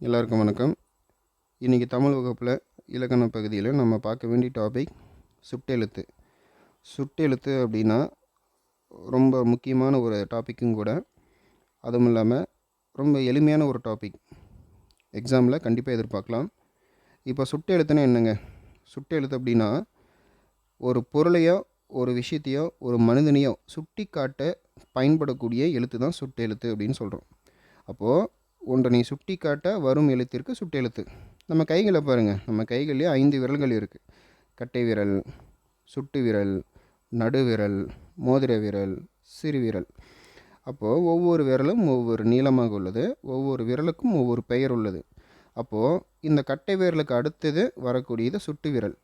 எல்லாருக்கும் வணக்கம். இன்றைக்கி தமிழ் வகுப்பில் இலக்கண பகுதியில் நம்ம பார்க்க வேண்டிய டாபிக் சுட்டெழுத்து. சுட்டெழுத்து அப்படின்னா ரொம்ப முக்கியமான ஒரு டாப்பிக்கும் கூட அதுவும் இல்லாமல் ரொம்ப எளிமையான ஒரு டாபிக் எக்ஸாமில் கண்டிப்பாக எதிர்பார்க்கலாம். இப்போ சுட்டெழுத்துன்னா என்னங்க? சுட்டெழுத்து அப்படின்னா ஒரு பொருளையோ ஒரு விஷயத்தையோ ஒரு மனிதனையோ சுட்டி காட்ட பயன்படக்கூடிய எழுத்து தான் சுட்டெழுத்து அப்படின்னு சொல்கிறோம் அப்போது ஒன்றை சுட்டி காட்ட வரும் எழுத்திற்கு சுட்டெழுத்து நம்ம கைகளை பாருங்கள் நம்ம கைகள்லேயே ஐந்து விரல்கள் இருக்குது கட்டை விரல் சுட்டு விரல் நடுவிரல் மோதிர விரல் சிறு விரல். அப்போது ஒவ்வொரு விரலும் ஒவ்வொரு நீளமாக உள்ளது. ஒவ்வொரு விரலுக்கும் ஒவ்வொரு பெயர் உள்ளது. அப்போது இந்த கட்டை விரலுக்கு அடுத்தது வரக்கூடியது சுட்டு விரல்.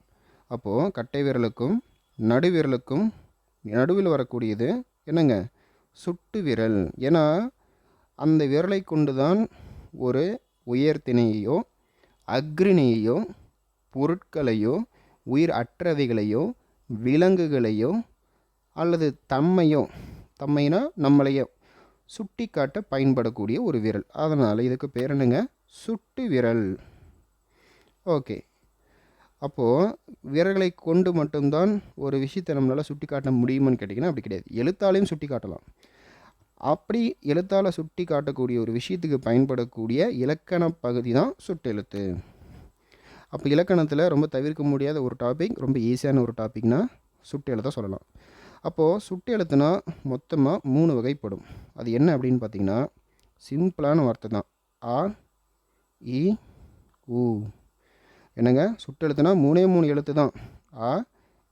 அப்போது கட்டை விரலுக்கும் நடுவிரலுக்கும் நடுவில் வரக்கூடியது என்னங்க? சுட்டு விரல். ஏன்னா அந்த விரலை கொண்டு தான் ஒரு உயர்த்தினையோ அக்ரிணையோ பொருட்களையோ உயிர் அற்றவைகளையோ விலங்குகளையோ அல்லது தம்மையோ தம்மைனா நம்மளையோ சுட்டி காட்ட பயன்படக்கூடிய ஒரு விரல். அதனால் இதுக்கு பேர் என்னங்க? சுட்டு விரல். ஓகே. அப்போது விரல்களை கொண்டு மட்டும்தான் ஒரு விஷயத்தை நம்மளால் சுட்டி காட்ட முடியுமான்னு கேட்டிங்கன்னா அப்படி கிடையாது. எழுத்தாலையும் சுட்டி காட்டலாம். அப்படி எழுத்தால் சுட்டி காட்டக்கூடிய ஒரு விஷயத்துக்கு பயன்படக்கூடிய இலக்கண பகுதி தான் சுட்டெழுத்து. அப்போ இலக்கணத்தில் ரொம்ப தவிர்க்க முடியாத ஒரு டாபிக் ரொம்ப ஈஸியான ஒரு டாபிக்னா சுட்டெழுத்தை சொல்லலாம். அப்போது சுட்டெழுத்துனா மொத்தமாக மூணு வகைப்படும். அது என்ன அப்படின்னு பார்த்தீங்கன்னா சிம்பிளான வார்த்தை தான். ஆ இ ஊ என்னங்க? சுட்டெழுத்துனா மூணே மூணு எழுத்து தான். ஆ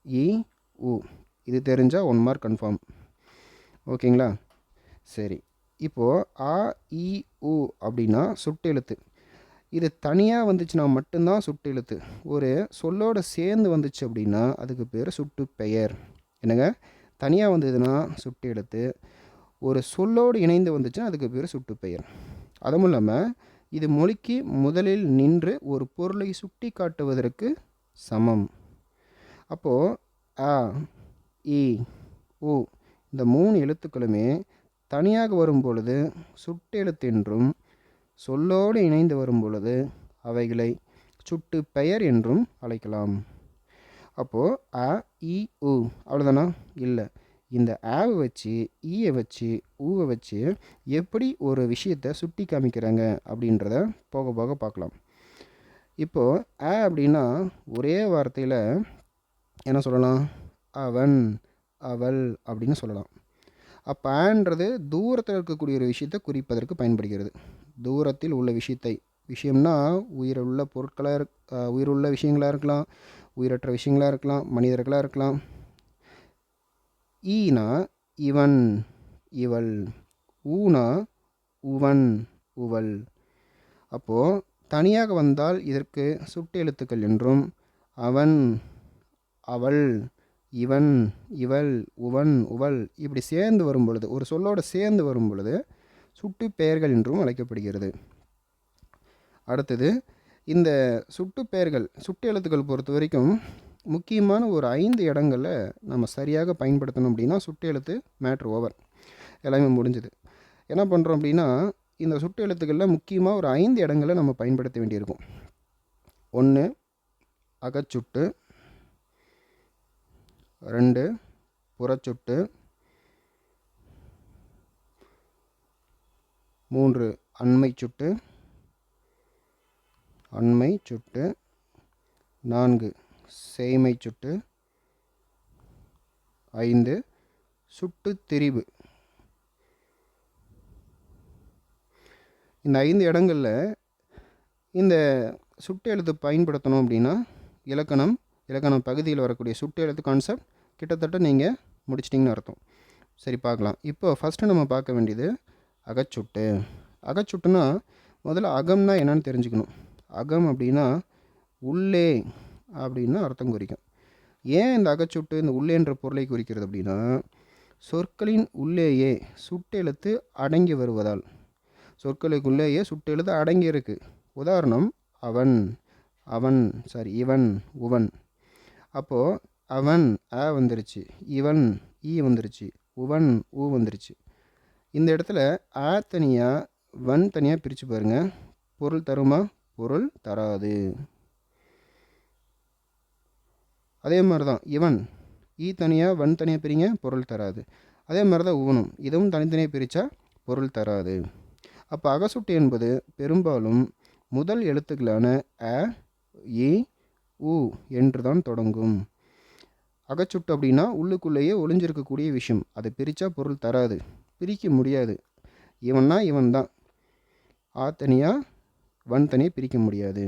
இ உ. இது தெரிஞ்சால் ஒன் மார்க் கன்ஃபார்ம் ஓகேங்களா? சரி. இப்போது ஆ இ உ அப்படின்னா சுட்டெழுத்து இது தனியாக வந்துச்சுன்னா மட்டும்தான் சுட்டெழுத்து ஒரு சொல்லோடு சேர்ந்து வந்துச்சு அப்படின்னா அதுக்கு பேர் சுட்டு பெயர். என்னங்க? தனியாக வந்ததுன்னா சுட்டு எழுத்து. ஒரு சொல்லோடு இணைந்து வந்துச்சுன்னா அதுக்கு பேர் சுட்டு பெயர். அதுவும் இல்லாமல் இது மொழிக்கு முதலில் நின்று ஒரு பொருளை சுட்டி காட்டுவதற்கு சமம். அப்போது ஆ இ உ இந்த மூணு எழுத்துக்களுமே தனியாக வரும் பொழுது சுட்டெழுத்து என்றும் சொல்லோடு இணைந்து வரும் பொழுது அவைகளை சுட்டு பெயர் என்றும் அழைக்கலாம். அப்போது அ இ உ அவ்வளோதானா இல்லை. இந்த ஆவை வச்சு ஈயை வச்சு ஊவை வச்சு எப்படி ஒரு விஷயத்தை சுட்டி காமிக்கிறாங்க அப்படின்றத போக போக பார்க்கலாம். இப்போது ஆ அப்படின்னா ஒரே வார்த்தையில் என்ன சொல்லலாம்? அவன் அவள் அப்படின்னு சொல்லலாம். அப்போ ஆன்றது தூரத்தில் இருக்கக்கூடிய ஒரு விஷயத்தை குறிப்பதற்கு பயன்படுகிறது. தூரத்தில் உள்ள விஷயத்தை விஷயம்னா உயிருள்ள பொருட்களாக இருக் உயிருள்ள விஷயங்களாக இருக்கலாம் உயிரற்ற விஷயங்களாக இருக்கலாம் மனிதர்களாக இருக்கலாம். ஈனா இவன் இவள். ஊனா உவன் உவள். அப்போது தனியாக வந்தால் இதற்கு சுட்டு எழுத்துக்கள் என்றும் அவன் அவள். இவன் இவள் உவன் உவள் இப்படி சேர்ந்து வரும் பொழுது ஒரு சொல்லோடு சேர்ந்து வரும் பொழுது சுட்டு பெயர்கள் என்றும் அழைக்கப்படுகிறது. அடுத்தது இந்த சுட்டு பெயர்கள் சுட்டு எழுத்துக்கள் பொறுத்த வரைக்கும் முக்கியமான ஒரு ஐந்து இடங்களில் நம்ம சரியாக பயன்படுத்தணும் அப்படின்னா சுட்டு எழுத்து மேட்ரு ஓவர் எல்லாமே முடிஞ்சுது. என்ன பண்ணுறோம் அப்படின்னா இந்த சுட்டு எழுத்துக்களில் முக்கியமாக ஒரு ஐந்து இடங்களை நம்ம பயன்படுத்த வேண்டியிருக்கும். ஒன்று அகச்சுட்டு ரெண்டு புறச்சுட்டு. மூன்று அண்மை சுட்டு. அண்மை சுட்டு. நான்கு சேமை சுட்டு. ஐந்து சுட்டு திரிவு இந்த ஐந்து இடங்களில் இந்த சுட்டு எழுத்து பயன்படுத்தணும் அப்படின்னா இலக்கணம் இலக்கணம் பகுதியில் வரக்கூடிய சுட்டு எழுத்து கான்செப்ட் கிட்டத்தட்ட நீங்கள் முடிச்சிட்டிங்கன்னு அர்த்தம். சரி பார்க்கலாம். இப்போ ஃபஸ்ட்டு நம்ம பார்க்க வேண்டியது அகச்சுட்டு. அகச்சுட்டுனா முதல்ல அகம்னா என்னன்னு தெரிஞ்சுக்கணும். அகம் அப்படின்னா உள்ளே அப்படின்னு அர்த்தம் குறிக்கும். ஏன் இந்த அகச்சுட்டு இந்த உள்ளேன்ற பொருளை குறிக்கிறது அப்படின்னா சொற்களின் உள்ளேயே சுட்டெழுத்து அடங்கி வருவதால். சொற்களுக்குள்ளேயே சுட்டெழுத்து அடங்கி இருக்குது உதாரணம் அவன் அவன் சாரி இவன் உவன். அப்போது அவன் அ வந்துருச்சு இவன் ஈ வந்துருச்சு உவன் ஊ வந்துருச்சு. இந்த இடத்துல ஆ தனியாக வன் தனியாக பிரித்து பாருங்கள் பொருள் தருமா? பொருள் தராது. அதே மாதிரி தான் இவன் ஈ தனியாக வன் தனியாக பிரிங்க பொருள் தராது. அதே மாதிரி தான் உவனும். இதுவும் தனித்தனியாக பிரித்தா பொருள் தராது. அப்போ அகசுட்டு என்பது பெரும்பாலும் முதல் எழுத்துக்களான அ இ உ என்று தான் தொடங்கும். அகச்சுட்டு அப்படின்னா உள்ளுக்குள்ளேயே ஒளிஞ்சிருக்கக்கூடிய விஷயம். அதை பிரித்தா பொருள் தராது. பிரிக்க முடியாது. இவன்னா இவன் தான் ஆ தனியாக வன் தனியாக பிரிக்க முடியாது.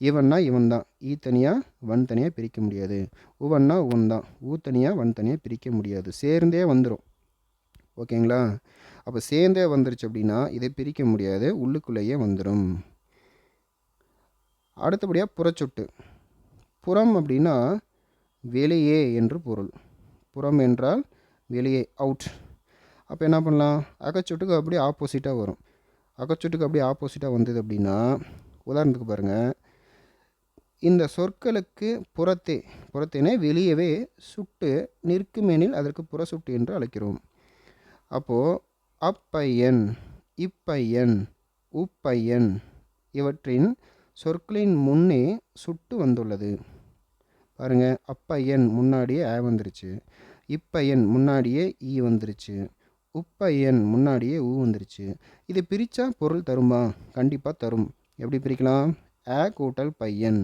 இவன்னா இவன் தான் ஈ தனியாக வன் தனியாக பிரிக்க முடியாது. உவன்னா உவன் தான் ஊ தனியாக வன் தனியாக பிரிக்க முடியாது. சேர்ந்தே வந்துடும் ஓகேங்களா? அப்போ சேர்ந்தே வந்துருச்சு அப்படின்னா இதை பிரிக்க முடியாது. உள்ளுக்குள்ளேயே வந்துடும் அடுத்தபடியாக புறச்சொட்டு. புறம் அப்படின்னா வெளியே என்று பொருள். புறம் என்றால் வெளியே அவுட் அப்போ என்ன பண்ணலாம்? அகச்சொட்டுக்கு அப்படியே ஆப்போசிட்டாக வரும். அகச்சொட்டுக்கு அப்படியே ஆப்போசிட்டாக வந்தது அப்படின்னா உதாரணத்துக்கு பாருங்கள் இந்த சொற்களுக்கு புறத்தே புறத்தேனே வெளியவே சுட்டு நிற்குமெனில் அதற்கு புறசுட்டு என்று அழைக்கிறோம். அப்போது அப்பையன் இப்பையன் உப்பையன் இவற்றின் சொற்களின் முன்னே சுட்டு வந்துள்ளது. பாருங்க அப்பையன் முன்னாடியே ஆ வந்துருச்சு. இப்பையன் முன்னாடியே ஈ வந்துருச்சு. உப்பையன் முன்னாடியே ஊ வந்துருச்சு. இது பிரித்தா பொருள் தருமா? கண்டிப்பாக தரும். எப்படி பிரிக்கலாம்? ஆ கூட்டல் பையன்.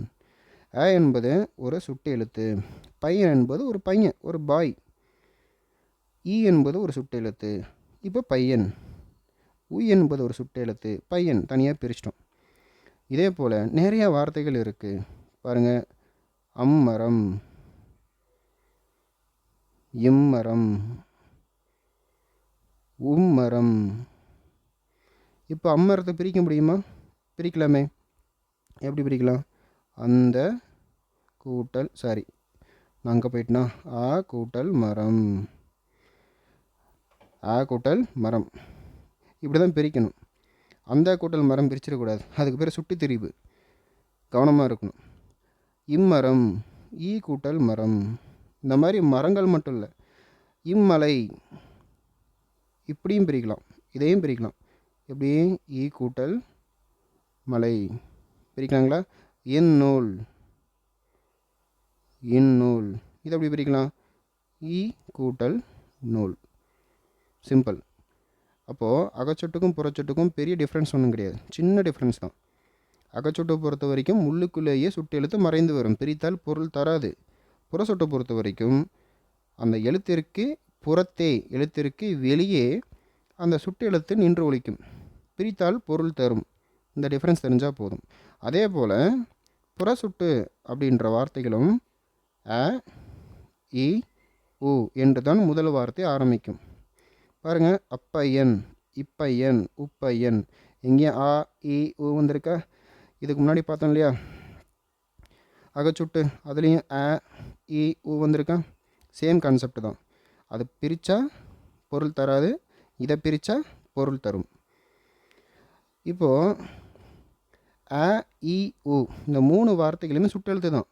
ஆ என்பது ஒரு சுட்டு எழுத்து. பையன் என்பது ஒரு பையன் ஒரு பாய் ஈ e என்பது ஒரு சுட்டு எழுத்து. இப்போ பையன். உ என்பது ஒரு சுட்டு எழுத்து. பையன் தனியாக பிரிச்சிட்டோம். இதே போல் நிறையா வார்த்தைகள் இருக்குது பாருங்கள் அம்மரம். இம்மரம். உம்மரம். இப்போ அம்மரத்தை பிரிக்க முடியுமா? பிரிக்கலாமே. எப்படி பிரிக்கலாம்? அந்த கூட்டல் சாரி நான் அங்கே போயிட்டுனா ஆ கூட்டல் மரம். ஆ கூட்டல் மரம். இப்படி தான் பிரிக்கணும். அந்த கூட்டல் மரம் பிரிச்சிடக்கூடாது. அதுக்கு பேர் சுட்டி திரிவு கவனமாக இருக்கணும். இம்மரம் ஈ கூட்டல் மரம். இந்த மாதிரி மரங்கள் மட்டும் இல்லை இம்மலை. இப்படியும் பிரிக்கலாம் இதையும் பிரிக்கலாம். எப்படி ஈ கூட்டல் மலை. பிரிக்கலாங்களா? இந்நூல் இந்நூல் இதை எப்படி பிரிக்கலாம்? ஈ கூட்டல் நூல். சிம்பிள். அப்போது அகச்சொட்டுக்கும் புறச்சொட்டுக்கும் பெரிய டிஃப்ரென்ஸ் ஒன்றும் கிடையாது. சின்ன டிஃப்ரென்ஸ் தான். அகச்சொட்டை பொறுத்த வரைக்கும் முள்ளுக்குள்ளேயே சுட்டு எழுத்து மறைந்து வரும். பிரித்தால் பொருள் தராது. புறச்சொட்டை பொறுத்த வரைக்கும் அந்த எழுத்திற்கு புறத்தே எழுத்திற்கு வெளியே அந்த சுட்டு எழுத்து நின்று ஒழிக்கும். பிரித்தால் பொருள் தரும். இந்த டிஃப்ரென்ஸ் தெரிஞ்சால் போதும். அதே போல் புறசுட்டு அப்படின்ற வார்த்தைகளும் அ இ உ என்று தான் முதல் வார்த்தை ஆரம்பிக்கும். பாருங்கள் அப்பையன் இப்பையன் உப்பையன். எங்கேயும் ஆ இ உ வந்திருக்கா? இதுக்கு முன்னாடி பார்த்தோம் இல்லையா? அகச்சுட்டு அதுலேயும் அ இ உ வந்திருக்கேன் சேம் கான்செப்ட் தான். அது பிரித்தா பொருள் தராது இதை பிரித்தா பொருள் தரும். இப்போது அ இ உ இந்த மூணு வார்த்தைகளுமே சுட்டெழுத்து தான்.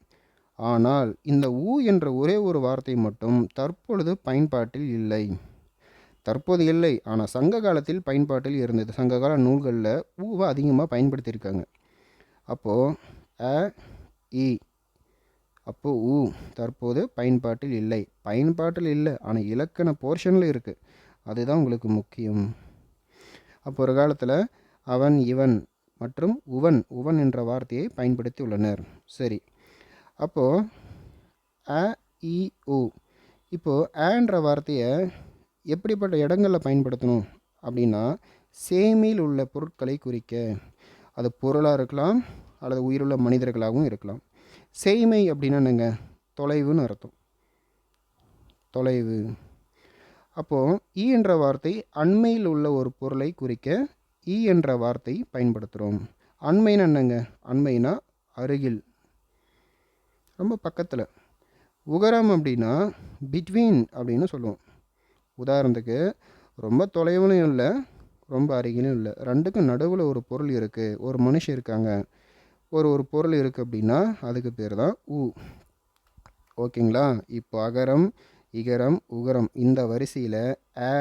ஆனால் இந்த ஊ என்ற ஒரே ஒரு வார்த்தை மட்டும் தற்பொழுது பயன்பாட்டில் இல்லை. தற்போது இல்லை. ஆனால் சங்க காலத்தில் பயன்பாட்டில் இருந்தது. சங்ககால நூல்களில் ஊவை அதிகமாக பயன்படுத்தியிருக்காங்க. அப்போது அ இ. அப்போது உ. தற்போது பயன்பாட்டில் இல்லை. பயன்பாட்டில் இல்லை. ஆனால் இலக்கண போர்ஷனில் இருக்குது அதுதான் உங்களுக்கு முக்கியம். அப்போ ஒரு காலத்தில் அவன் இவன் மற்றும் உவன் உவன் என்ற வார்த்தையை பயன்படுத்தி உள்ளனர். சரி. அப்போது அ இ உ. இப்போது ஆன்ற வார்த்தையை எப்படிப்பட்ட இடங்களில் பயன்படுத்தணும்? அப்படின்னா சேமியில் உள்ள பொருட்களை குறிக்க. அது பொருளாக இருக்கலாம் அல்லது உயிருள்ள மனிதர்களாகவும் இருக்கலாம். செய்மை அப்படின்னா என்னங்க? தொலைவுன்னு அர்த்தம். தொலைவு. அப்போது ஈ என்ற வார்த்தை அண்மையில் உள்ள ஒரு பொருளை குறிக்க ஈ என்ற வார்த்தை பயன்படுத்துகிறோம் அண்மைன்னு என்னங்க? அண்மைனா அருகில். ரொம்ப பக்கத்தில். உகரம் அப்படின்னா பிட்வீன் அப்படின்னு சொல்லுவோம். உதாரணத்துக்கு ரொம்ப தொலைவுலையும் இல்லை ரொம்ப அருகிலும் இல்லை. ரெண்டுக்கும் நடுவில் ஒரு பொருள் இருக்குது ஒரு மனுஷன் இருக்காங்க. ஒரு ஒரு பொருள் இருக்குது அப்படின்னா அதுக்கு பேர் தான் ஊ ஓகேங்களா? இப்போ அகரம் இகரம் உகரம் இந்த வரிசையில் அ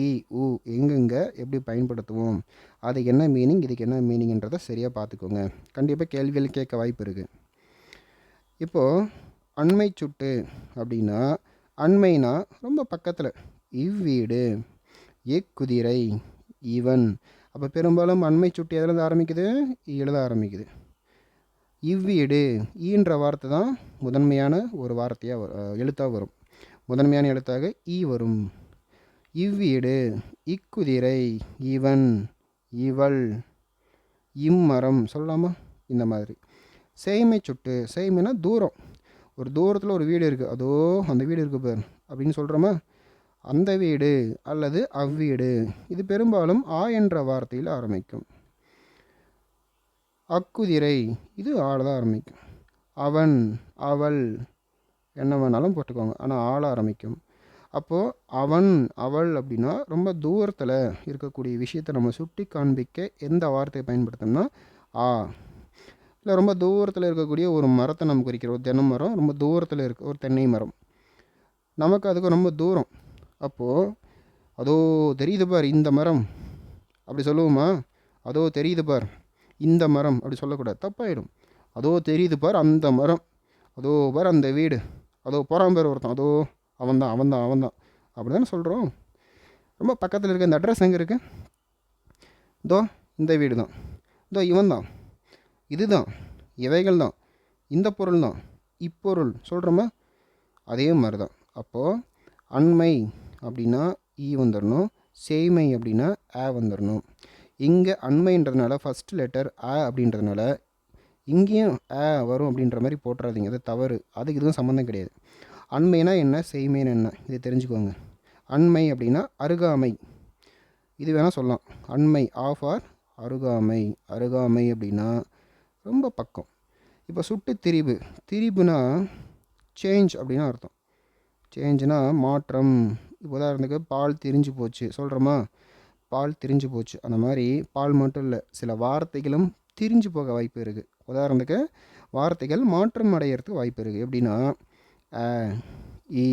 இ உ எங்கெங்கே எப்படி பயன்படுத்துவோம்? அதுக்கு என்ன மீனிங் இதுக்கு என்ன மீனிங்ன்றதை சரியாக பார்த்துக்கோங்க. கண்டிப்பாக கேள்விகள் கேட்க வாய்ப்பு இருக்குது இப்போது அண்மை சுட்டு அப்படின்னா அண்மைனா ரொம்ப பக்கத்தில் இவ்வீடு இக்குதிரை இவன். அப்போ பெரும்பாலும் அண்மை சுட்டு எதுலேருந்து ஆரம்பிக்குது? எழுத ஆரம்பிக்குது. இவ்வீடு ஈன்ற வார்த்தை தான் முதன்மையான ஒரு வார்த்தையாக எழுத்தாக வரும். முதன்மையான எழுத்தாக ஈ வரும். இவ்வீடு இக்குதிரை இவன் இவள் இம்மரம் சொல்லலாமா? இந்த மாதிரி. செய்மை சுட்டு செய்மைனா தூரம். ஒரு தூரத்தில் ஒரு வீடு இருக்குது அதோ அந்த வீடு இருக்குது பார். அப்படின்னு சொல்கிறோமா அந்த வீடு அல்லது அவ்வீடு. இது பெரும்பாலும் ஆ என்ற வார்த்தையில் ஆரம்பிக்கும். அக்குதிரை. இது ஆள தான் ஆரம்பிக்கும். அவன் அவள் என்ன வேணாலும் போட்டுக்கோங்க. ஆனால் ஆள ஆரம்பிக்கும். அப்போது அவன் அவள் அப்படின்னா ரொம்ப தூரத்தில் இருக்கக்கூடிய விஷயத்தை நம்ம சுட்டி காண்பிக்க எந்த வார்த்தையை பயன்படுத்தோம்னா ஆ. இல்லை ரொம்ப தூரத்தில் இருக்கக்கூடிய ஒரு மரத்தை நம்ம குறிக்கிற ஒரு தென்னை மரம் ரொம்ப தூரத்தில் இருக்க ஒரு தென்னை மரம். நமக்கு அதுக்கு ரொம்ப தூரம். அப்போது அதோ தெரியுது பார் இந்த மரம். அப்படி சொல்லுவோமா? அதோ தெரியுது பார். இந்த மரம் அப்படி சொல்லக்கூடாது. தப்பாயிடும். அதோ தெரியுது பார் அந்த மரம். அதோ பார் அந்த வீடு. அதோ போகிறான் பேர் ஒருத்தன். அதோ அவன்தான் அவன்தான் அவன்தான் அப்படி தானே. சொல்கிறோம் ரொம்ப பக்கத்தில் இருக்க இந்த அட்ரஸ் எங்கே இருக்குது இதோ இந்த வீடு தான். இதோ இவன் தான். இதுதான் இவைகள் தான். இந்த பொருள் தான். இப்பொருள். சொல்கிறோமா அதே மாதிரி தான் அப்போது அண்மை அப்படின்னா ஈ வந்துடணும் சேய்மை அப்படின்னா ஆ வந்துடணும் இங்கே அண்மைன்றதுனால ஃபஸ்ட் லெட்டர் ஆ அப்படின்றதுனால இங்கேயும் ஆ வரும் அப்படின்ற மாதிரி போட்டுறாதீங்க. அது தவறு. அதுக்கு இதுவும் சம்மந்தம் கிடையாது. அண்மைனா என்ன? செய்மைன்னு என்ன? இதை தெரிஞ்சுக்கோங்க. அண்மை அப்படின்னா அருகாமை. இது வேணால் சொல்லலாம். அண்மை ஆஃப் ஆர் அருகாமை. அருகாமை அப்படின்னா ரொம்ப பக்கம். இப்போ சுட்டு திரிபு. திரிபுனா சேஞ்ச் அப்படின்னு அர்த்தம். சேஞ்சுனா மாற்றம். இப்போ உதாரணத்துக்கு பால் திரிஞ்சு போச்சு. சொல்கிறோமா பால் திரிஞ்சு போச்சு. அந்த மாதிரி பால் மட்டும் இல்லை சில வார்த்தைகளும் திரிஞ்சு போக வாய்ப்பு இருக்குது உதாரணத்துக்கு வார்த்தைகள் மாற்றம் அடையிறதுக்கு வாய்ப்பு இருக்குது எப்படின்னா இ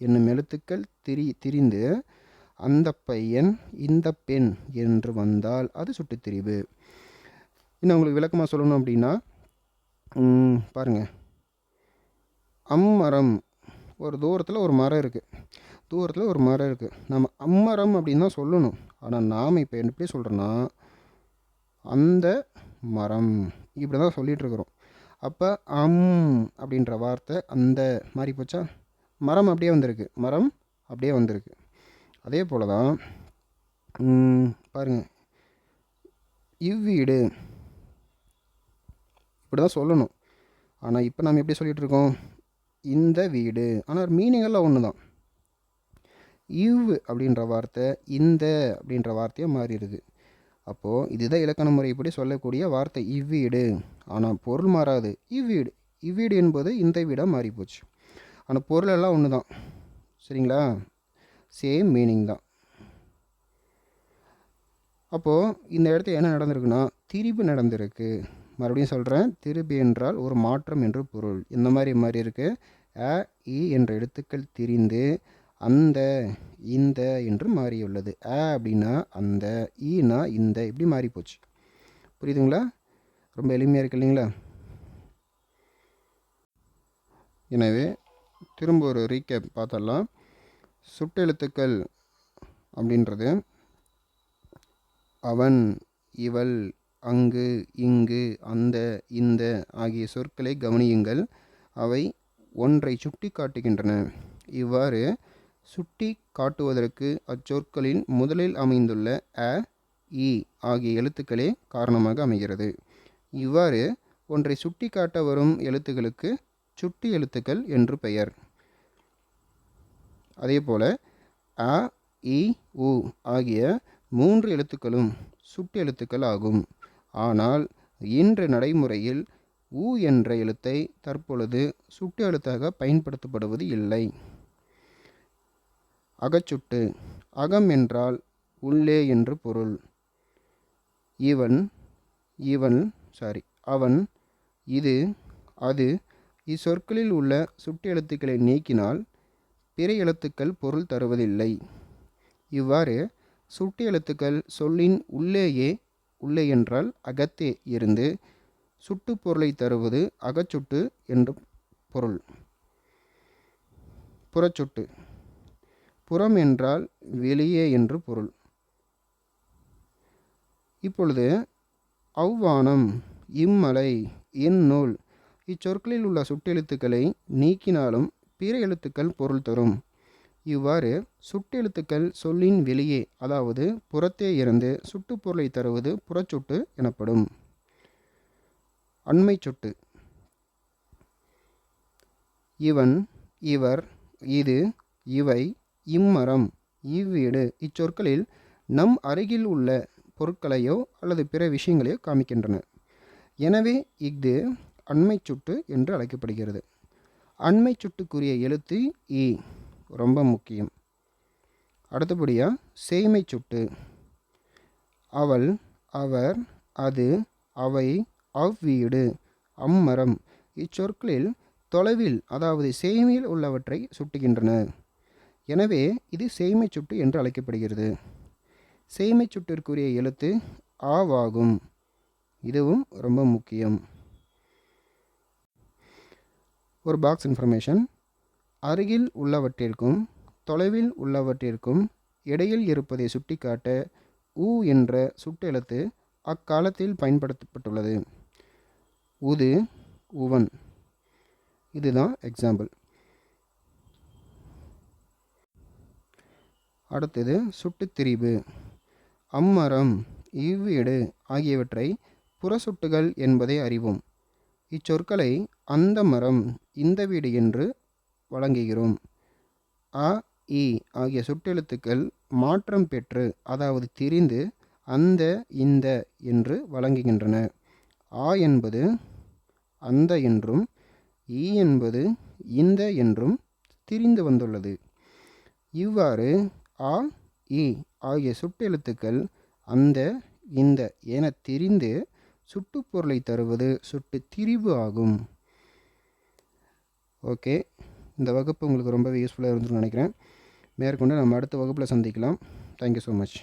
என்னும் எழுத்துக்கள் திரி திரிந்து அந்த பையன் இந்த பெண் என்று வந்தால் அது சுட்டுத்திரிவு. இன்னும் உங்களுக்கு விளக்கமாக சொல்லணும் அப்படின்னா பாருங்கள் அம்மரம் ஒரு தூரத்தில் ஒரு மரம் இருக்குது தூரத்தில் ஒரு மரம் இருக்குது நம்ம அம்மரம் அப்படின்னு தான் சொல்லணும். ஆனால் நாம் இப்போ எப்படி சொல்கிறோன்னா அந்த மரம் இப்படி தான் சொல்லிகிட்ருக்குறோம் அப்போ அம் அப்படின்ற வார்த்தை அந்த மாதிரி போச்சா? மரம் அப்படியே வந்திருக்கு. மரம் அப்படியே வந்திருக்கு. அதே போல் தான் பாருங்கள் இவ்வீடு இப்படி தான் சொல்லணும். ஆனால் இப்போ நம்ம எப்படி சொல்லிகிட்டு இருக்கோம்? இந்த வீடு. ஆனால் மீனிங்கெல்லாம் ஒன்று தான் இவ் அப்படின்ற வார்த்தை இந்த அப்படின்ற வார்த்தையாக மாறிடுது. அப்போது இதுதான் இலக்கண முறைப்படி சொல்லக்கூடிய வார்த்தை இவ்வீடு. ஆனால் பொருள் மாறாது. இவ்வீடு. இவ்வீடு என்பது இந்த வீடாக மாறிப்போச்சு. ஆனால் பொருள் எல்லாம் ஒன்று தான் சரிங்களா? சேம் மீனிங் தான். அப்போது இந்த இடத்துல என்ன நடந்திருக்குன்னா திரிபு நடந்திருக்கு. மறுபடியும் சொல்கிறேன் திருப்பி என்றால் ஒரு மாற்றம் என்று பொருள். இந்த மாதிரி மாதிரி இருக்குது அ இ என்ற எழுத்துக்கள் திரிந்து அந்த இந்த என்று மாறியுள்ளது. அ அப்படின்னா அந்த ஈனா இந்த. இப்படி மாறி போச்சு. புரியுதுங்களா? ரொம்ப எளிமையாக இருக்கு இல்லைங்களா? எனவே திரும்ப ஒரு ரீகேப் பார்த்தரலாம் சுட்டெழுத்துக்கள் அப்படின்றது அவன் இவள் அங்கு இங்கு அந்த இந்த ஆகிய சொற்களை கவனியுங்கள். அவை ஒன்றை சுட்டி காட்டுகின்றன இவ்வாறு சுட்டி காட்டுவதற்கு அச்சொற்களின் முதலில் அமைந்துள்ள அ இ ஆகிய எழுத்துக்களே காரணமாக அமைகிறது. இவ்வாறு ஒன்றை சுட்டி காட்ட வரும் எழுத்துக்களுக்கு சுட்டி எழுத்துக்கள் என்று பெயர். அதேபோல அ இ உ ஆகிய மூன்று எழுத்துக்களும் சுட்டு எழுத்துக்கள் ஆகும். ஆனால் இன்று நடைமுறையில் உ என்ற எழுத்தை தற்பொழுது சுட்டு எழுத்தாக பயன்படுத்தப்படுவது இல்லை. அகச்சுட்டு அகம் என்றால் உள்ளே என்று பொருள். இவன் இவன் சாரி அவன் இது அது இச்சொற்களில் உள்ள சுட்டு எழுத்துக்களை நீக்கினால் பிற எழுத்துக்கள் பொருள் தருவதில்லை. இவ்வாறு சுட்டு எழுத்துக்கள் சொல்லின் உள்ளேயே உள்ளே என்றால் அகத்தே இருந்து சுட்டு பொருளை தருவது அகச்சுட்டு என்று பொருள். புறச்சுட்டு புறம் என்றால் வெளியே என்று பொருள். இப்பொழுது அவ்வானம் இம்மலை இந்நூல் இச்சொற்களில் உள்ள சுட்டெழுத்துக்களை நீக்கினாலும் பிற எழுத்துக்கள் பொருள் தரும். இவ்வாறு சுட்டெழுத்துக்கள் சொல்லின் வெளியே அதாவது புறத்தே இருந்து சுட்டுப்பொருளை தருவது புறச்சொட்டு எனப்படும். அண்மை சொட்டு. இவன் இவர் இது இவை இம்மரம் இவ்வீடு இச்சொற்களில் நம் அருகில் உள்ள பொருட்களையோ அல்லது பிற விஷயங்களையோ காமிக்கின்றன. எனவே இஃது அண்மை சுட்டு என்று அழைக்கப்படுகிறது. அண்மை சுட்டுக்குரிய எழுத்து இ ரொம்ப முக்கியம். அடுத்தபடியாக சேய்மை சுட்டு. அவள் அவர் அது அவை அவ்வீடு அம்மரம் இச்சொற்களில் தொலைவில் அதாவது சேமியில் உள்ளவற்றை சுட்டுகின்றன. எனவே இது செய்மை சுட்டு என்று அழைக்கப்படுகிறது. செய்மை சுட்டிற்குரிய எழுத்து ஆவாகும். இதுவும் ரொம்ப முக்கியம். ஒரு பாக்ஸ் இன்ஃபர்மேஷன் அருகில் உள்ளவற்றிற்கும் தொலைவில் உள்ளவற்றிற்கும் இடையில் இருப்பதை சுட்டிக்காட்ட உ என்ற சுட்டெழுத்து அக்காலத்தில் பயன்படுத்தப்பட்டுள்ளது. உது உவன். இதுதான் எக்ஸாம்பிள் அடுத்தது சுட்டுத்திரிபு. அம்மரம் இவ்வீடு ஆகியவற்றை புறசுட்டுகள் என்பதை அறிவோம். இச்சொற்களை அந்த மரம் இந்த வீடு என்று வழங்குகிறோம். அ இ ஆகிய சுட்டெழுத்துக்கள் மாற்றம் பெற்று அதாவது திரிந்து அந்த இந்த என்று வழங்குகின்றன. ஆ என்பது அந்த என்றும் ஈ என்பது இந்த என்றும் திரிந்து வந்துள்ளது. இவ்வாறு ஆ இ ஆகிய சுட்டெழுத்துக்கள் அந்த இந்த என தெரிந்து சுட்டுப்பொருளை தருவது சுட்டு திரிவு ஆகும். ஓகே. இந்த வகுப்பு உங்களுக்கு ரொம்பவே யூஸ்ஃபுல்லாக இருந்துன்னு நினைக்கிறேன். மேற்கொண்டு நம்ம அடுத்த வகுப்பில் சந்திக்கலாம். Thank you so much